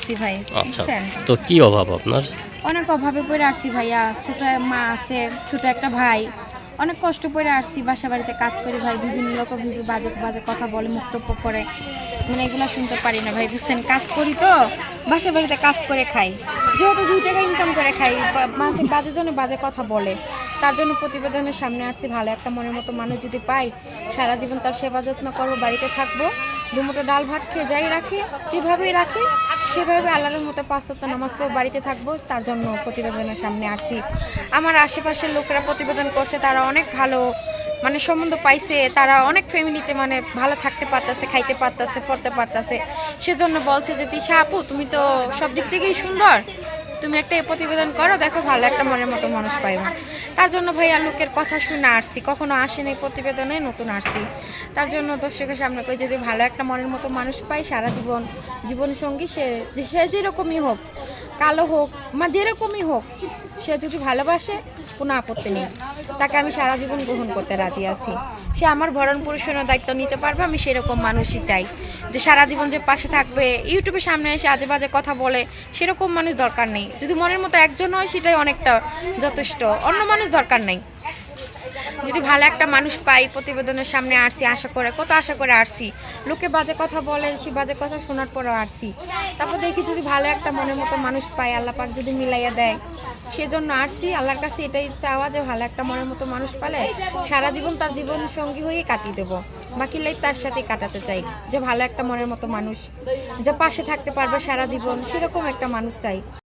আসছি ভাই আচ্ছা। তো কি অভাব আপনার? অনেক অভাবে পড়ে আসছি ভাইয়া। ছোট মা আছে ছোট একটা ভাই। অনেক কষ্ট করে আসছি বাসা বাড়িতে কাজ করি ভাই বিভিন্ন লোক বিভিন্ন বাজে বাজে কথা বলে মুক্তব্য করে। মানে এগুলো শুনতে পারি না ভাই বুঝছেন? কাজ করি তো বাসা বাড়িতে কাজ করে খাই। যেহেতু দুই টাকা ইনকাম করে খাই মাঝে বাজে জন্য বাজে কথা বলে। তার জন্য প্রতিবেদনের সামনে আসছি ভালো একটা মনের মতো মানুষ যদি পাই সারা জীবন তার সেবা যত্ন করব বাড়িতে থাকব। দুমুটো ডাল ভাত খেয়ে যাই রাখি, যেভাবেই রাখি, সেভাবে আল্লাহর মতো পাঁচ সপ্তাহ নামাজ পড়ে বাড়িতে থাকব, তার জন্য প্রতিবেদনের সামনে আসছি আমার আশেপাশের লোকেরা প্রতিবেদন করছে, তারা অনেক ভালো মানে সম্বন্ধ পাইছে, তারা অনেক ফ্যামিলিতে মানে ভালো থাকতে পারতেছে, খাইতে পারতেছে, পড়তে পারতেছে। সেজন্য বলছে যে, তিশা আপু, তুমি তো সব দিক থেকেই সুন্দর। তুমি একটা প্রতিবেদন করো, দেখো ভালো একটা মনের মতো মানুষ পাইব। তার জন্য ভাইয়া লোকের কথা শুনে আসছি, কখনো আসেনি প্রতিবেদনে, নতুন আসছি। তার জন্য দর্শকের সামনে কই যদি ভালো একটা মনের মতো মানুষ পাই, সারা জীবন জীবন সঙ্গী সে যে- সে যেরকমই হোক কালো হোক মা যেরকমই হোক, সে যদি ভালোবাসে, কোনো আপত্তি নেই। তাকে আমি সারা জীবন গ্রহণ করতে রাজি আছি। সে আমার ভরণ পরিষণের দায়িত্ব নিতে পারবে, আমি সেরকম মানুষই চাই। যে সারা জীবন যে পাশে থাকবে, ইউটিউবের সামনে এসে আজে বাজে কথা বলে, সেরকম মানুষ দরকার নেই। যদি মনের মতো একজন হয়, সেটাই অনেকটা যথেষ্ট। অন্য মানুষ দরকার নেই। যদি ভালো একটা মানুষ পাই প্রতিবেদনের সামনে আসছি আশা করে, কত আশা করে আসছি লোকে বাজে কথা বলে, সে বাজে কথা শোনার পরেও আসছি তারপর দেখি যদি ভালো একটা মনের মতো মানুষ পাই, আল্লাহ পাক যদি মিলাইয়া দেয়, সেজন্য আসছি আল্লাহর কাছে এটাই চাওয়া যে ভালো একটা মনের মতো মানুষ পালে সারা জীবন তার জীবন সঙ্গী হয়ে কাটিয়ে দেবো। বাকি লাইফ তার সাথে কাটাতে চাই, যে ভালো একটা মনের মতো মানুষ, যে পাশে থাকতে পারবে সারা জীবন, সেরকম একটা মানুষ চাই।